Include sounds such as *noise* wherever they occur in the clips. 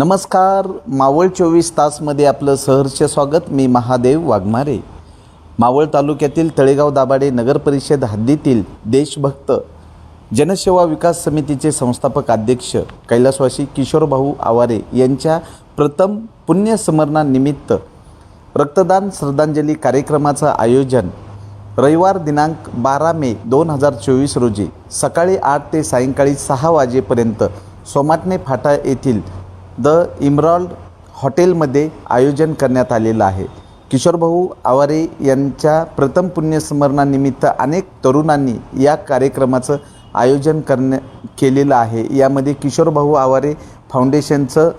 नमस्कार मावळ चोवीस तासमध्ये आपलं सहर्ष स्वागत. मी महादेव वाघमारे. मावळ तालुक्यातील तळेगाव दाभाडे नगरपरिषद हद्दीतील देशभक्त जनसेवा विकास समितीचे संस्थापक अध्यक्ष कैलासवासी किशोरभाऊ आवारे यांच्या प्रथम पुण्यस्मरणानिमित्त रक्तदान श्रद्धांजली कार्यक्रमाचं आयोजन रविवार दिनांक बारा मे दोन हजार चोवीस रोजी सकाळी आठ ते सायंकाळी सहा वाजेपर्यंत सोमाटणे फाटा येथील द इम्रॉल्ड हॉटेलमध्ये आयोजन करण्यात आलेलं आहे. किशोरभाऊ आवारे यांच्या प्रथम पुण्यस्मरणानिमित्त अनेक तरुणांनी या कार्यक्रमाचं आयोजन करण्या केलेलं आहे. यामध्ये किशोरभाऊ आवारे फाउंडेशनचं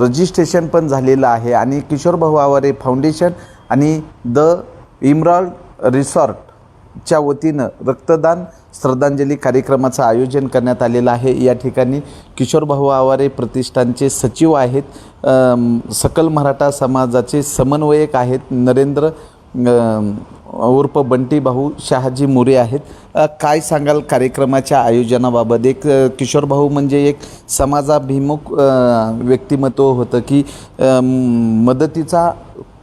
रजिस्ट्रेशन पण झालेलं आहे आणि किशोरभाऊ आवारे फाउंडेशन आणि द इमराल्ड च्या वतीनं रक्तदान श्रद्धांजली कार्यक्रमाचं आयोजन करण्यात आलेलं आहे. या ठिकाणी किशोरभाऊ आवारे प्रतिष्ठानचे सचिव आहेत. सकल मराठा समाजाचे समन्वयक आहेत. नरेंद्र उर्फ बंटी भाऊ शहाजी मोरे आहेत. काय सांगाल कार्यक्रमाच्या आयोजनाबाबत? एक किशोर किशोरभाऊ म्हणजे एक समाजाभिमुख व्यक्तिमत्व होतं की मदतीचा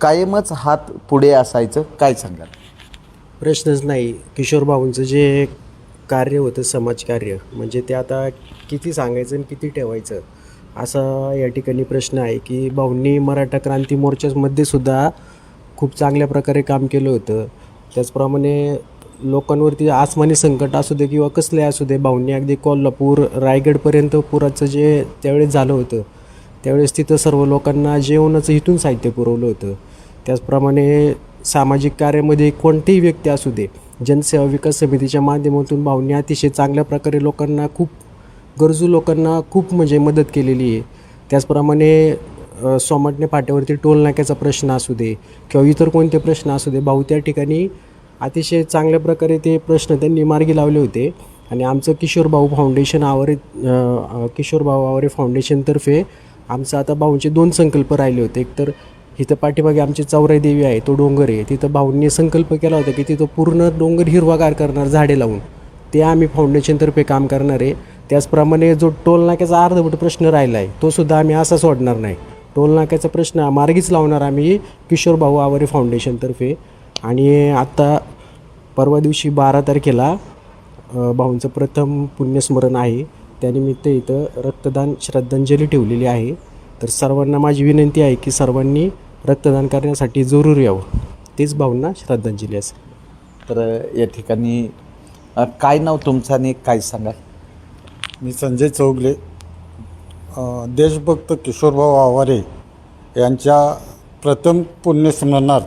कायमच हात पुढे असायचं. काय सांगाल? प्रश्नच नाही. किशोर भाऊंचं जे कार्य होतं समाजकार्य म्हणजे ते आता किती सांगायचं आणि किती ठेवायचं असा या ठिकाणी प्रश्न आहे की भाऊंनी मराठा क्रांती मोर्चामध्ये सुद्धा खूप चांगल्या प्रकारे काम केलं होतं. त्याचप्रमाणे लोकांवरती आसमानी संकट असू दे किंवा कसले असू दे भाऊंनी अगदी कोल्हापूर रायगडपर्यंत पुराचं जे त्यावेळेस झालं होतं त्यावेळेस तिथं सर्व लोकांना जेवणाचं इथून साहित्य पुरवलं होतं. त्याचप्रमाणे सामाजिक कार्यामध्ये कोणतीही व्यक्ती असू दे जनसेवा विकास समितीच्या माध्यमातून भाऊंनी अतिशय चांगल्या प्रकारे लोकांना खूप गरजू लोकांना खूप म्हणजे मदत केलेली आहे. त्याचप्रमाणे अ, सोमाटणे फाट्यावरती टोल नाक्याचा प्रश्न असू दे किंवा इतर कोणते प्रश्न असू दे भाऊ त्या ठिकाणी अतिशय चांगल्या प्रकारे ते प्रश्न त्यांनी मार्गी लावले होते. आणि आमचं किशोर भाऊ फाउंडेशन आवारे किशोर भाऊ आवारे फाउंडेशनतर्फे आमचं आता भाऊंचे दोन संकल्प राहिले होते. एक तर इथं पाठीमागे आमची चौराई देवी आहे तो डोंगर आहे. तिथं भाऊंनी संकल्प केला होता की तिथं पूर्ण डोंगर हिरवागार करणार झाडे लावून. ते आम्ही फाउंडेशनतर्फे काम करणार आहे. त्याचप्रमाणे जो टोल नाक्याचा अर्धवट प्रश्न राहिला आहे तो सुद्धा आम्ही असा सोडणार नाही. टोल नाक्याचा प्रश्न मार्गीच लावणार आम्ही किशोर भाऊ आवारे फाउंडेशनतर्फे आणि आत्ता परवा दिवशी बारा तारखेला भाऊंचं प्रथम पुण्यस्मरण आहे. त्यानिमित्त इथं रक्तदान श्रद्धांजली ठेवलेली आहे. तर सर्वांना माझी विनंती आहे की सर्वांनी रक्तदान करण्यासाठी जरूर यावं. तेच भाऊंना श्रद्धांजली असेल. तर या ठिकाणी अ, काय नाव तुमचं आणि काय सांगाल? मी संजय चौगले. अ, देशभक्त किशोरभाऊ आवारे यांच्या प्रथम पुण्यस्मरणार्थ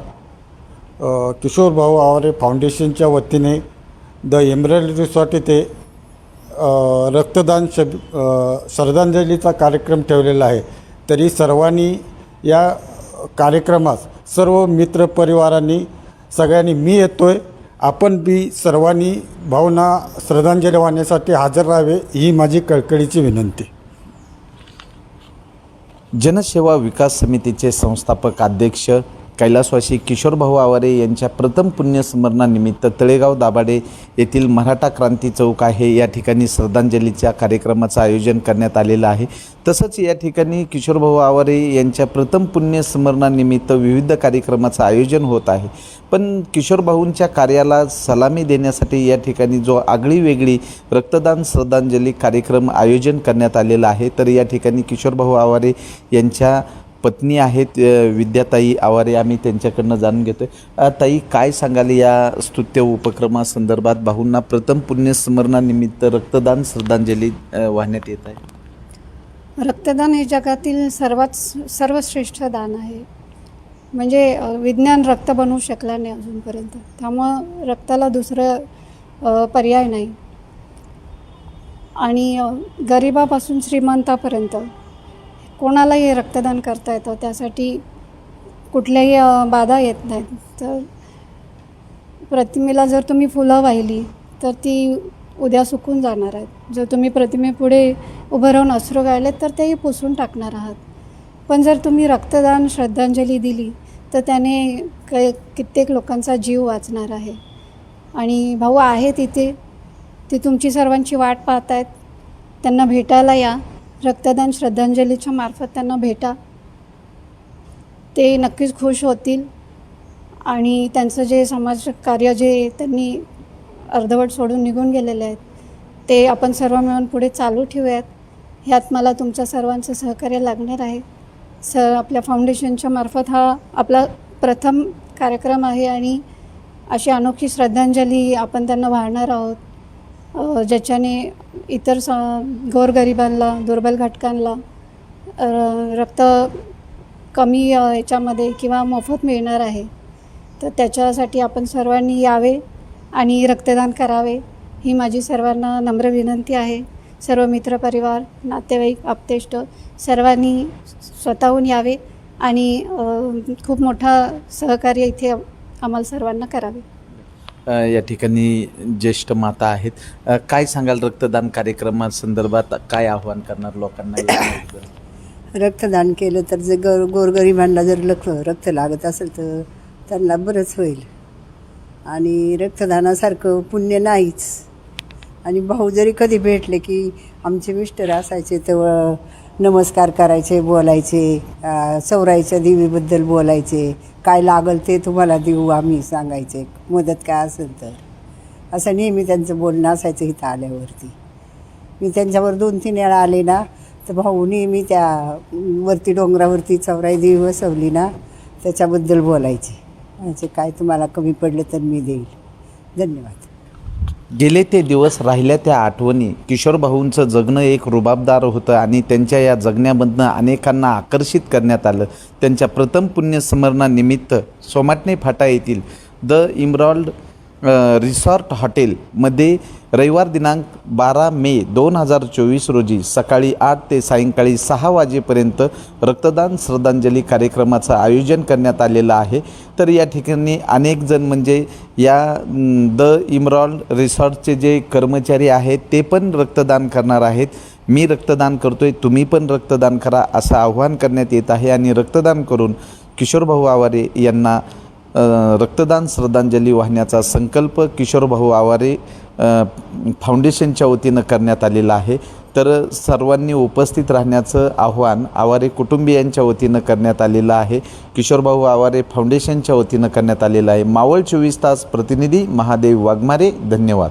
अ, किशोरभाऊ आवारे फाउंडेशनच्या वतीने द एमरल्ड रिसॉर्ट येथे अ, रक्तदान शब अ, श्रद्धांजलीचा कार्यक्रम ठेवलेला आहे. तरी सर्वांनी या कार्यक्रमास सर्व मित्रपरिवारांनी सगळ्यांनी मी येतोय. आपण बी सर्वांनी भावना श्रद्धांजली वाहण्यासाठी हजर राहावे ही माझी कळकळीची विनंती. जनसेवा विकास समितीचे संस्थापक अध्यक्ष कैलासवासी किशोरभाऊ आवारे यांच्या प्रथम पुण्यस्मरणानिमित्त तळेगाव दाभाडे येथील मराठा क्रांती चौक आहे. या ठिकाणी श्रद्धांजलीच्या कार्यक्रमाचं आयोजन करण्यात आलेलं आहे. तसंच या ठिकाणी किशोरभाऊ आवारे यांच्या प्रथम पुण्यस्मरणानिमित्त विविध कार्यक्रमाचं आयोजन होत आहे. पण किशोरभाऊंच्या कार्याला सलामी देण्यासाठी या ठिकाणी जो आगळी वेगळी रक्तदान श्रद्धांजली कार्यक्रम आयोजन करण्यात आलेला आहे. तर या ठिकाणी किशोरभाऊ आवारे यांच्या पत्नी आहेत विद्याताई आवारे आम्ही त्यांच्याकडनं जाणून घेतोय. आहे ताई काय सांगाल या स्तुत्य उपक्रमासंदर्भात भाऊंना प्रथम पुण्यस्मरणानिमित्त रक्तदान श्रद्धांजली वाहण्यात येत आहे. रक्तदान हे जगातील सर्वात सर्वश्रेष्ठ दान आहे. म्हणजे विज्ञान रक्त बनवू शकला नाही अजूनपर्यंत. त्यामुळं रक्ताला दुसरं पर्याय नाही. आणि गरिबापासून श्रीमंतापर्यंत कोणालाही रक्तदान करता येतं त्यासाठी कुठल्याही बाधा येत नाहीत. तर प्रतिमेला जर तुम्ही फुलं वाहिली तर ती उद्या सुकून जाणार आहेत. जर तुम्ही प्रतिमेपुढे उभं राहून अश्रू गाळले तर तेही पुसून टाकणार आहात. पण जर तुम्ही रक्तदान श्रद्धांजली दिली तर त्याने क कित्येक लोकांचा जीव वाचणार आहे. आणि भाऊ आहे तिथे ते तुमची सर्वांची वाट पाहत आहेत त्यांना भेटायला या. रक्तदान श्रद्धांजलीच्या मार्फत त्यांना भेटा. ते नक्कीच खुश होतील. आणि त्यांचं जे समाजकार्य जे त्यांनी अर्धवट सोडून निघून गेलेले आहेत ते आपण सर्व मिळून पुढे चालू ठेवूयात. ह्यात मला तुमच्या सर्वांचं सहकार्य लागणार आहे. स आपल्या फाउंडेशनच्या मार्फत हा आपला प्रथम कार्यक्रम आहे आणि अशी अनोखी श्रद्धांजली आपण त्यांना वाहणार आहोत. ज्याच्याने इतर स गोरगरिबांना दुर्बल घटकांना रक्त कमी याच्यामध्ये किंवा मोफत मिळणार आहे तर त्याच्यासाठी आपण सर्वांनी यावे आणि रक्तदान करावे ही माझी सर्वांना नम्र विनंती आहे. सर्व मित्रपरिवार नातेवाईक आप्तेष्ट सर्वांनी स्वतःहून यावे आणि खूप मोठा सहकार्य इथे आम्हाला सर्वांना करावे. या ठिकाणी ज्येष्ठ माता आहेत. काय सांगाल रक्तदान कार्यक्रमासंदर्भात? काय आव्हान करणार लोकांना? *coughs* रक्तदान केलं तर जे गर गोरगरिबांना जर लख रक्त लागत असेल तर त्यांना बरंच होईल. आणि रक्तदानासारखं पुण्य नाहीच. आणि भाऊ जरी कधी भेटले की आमचे मिस्टर असायचे तेव्हा नमस्कार करायचे बोलायचे अं, चौराईच्या देवीबद्दल बोलायचे. काय लागल ते तुम्हाला देऊ आम्ही सांगायचे. मदत काय असेल तर. असं नेहमी त्यांचं बोलणं असायचं इथं आल्यावरती. मी त्यांच्यावर दोन तीन वेळा आले ना तर भाऊ नेहमी त्या वरती डोंगरावरती चौराई देवी बसवली ना त्याच्याबद्दल बोलायचे. म्हणजे काय तुम्हाला कमी पडलं तर मी देईल. धन्यवाद. गेले ते दिवस राहिल्या त्या आठवणी. किशोरभाऊंचं जगणं एक रुबाबदार होतं आणि त्यांच्या या जगण्यामधनं अनेकांना आकर्षित करण्यात आलं. त्यांच्या प्रथम पुण्यस्मरणानिमित्त सोमाटणे फाटा येथील द इमरॉल्ड रिसॉर्ट हॉटेलमध्ये रविवार दिनांक बारा मे दोन हजार चोवीस रोजी सकाळी आठ ते सायंकाळी सहा वाजेपर्यंत रक्तदान श्रद्धांजली कार्यक्रमाचं आयोजन करण्यात आलेलं आहे. तर या ठिकाणी अनेक जण म्हणजे या द इमरॉल रिसॉर्टचे जे कर्मचारी आहेत ते पण रक्तदान करणार आहेत. मी रक्तदान करतोय तुम्ही पण रक्तदान करा असं आव्हान करण्यात येत आहे आणि रक्तदान करून किशोरभाऊ आवारे यांना रक्तदान श्रद्धांजली वाहण्याचा संकल्प किशोरभाऊ आवारे फाउंडेशनच्या वतीनं करण्यात आलेला आहे. तर सर्वांनी उपस्थित राहण्याचं आव्हान आवारे कुटुंबियांच्या वतीनं करण्यात आलेलं आहे. किशोरभाऊ आवारे फाउंडेशनच्या वतीनं करण्यात आलेलं आहे. मावळ चोवीस तास प्रतिनिधी महादेव वाघमारे धन्यवाद.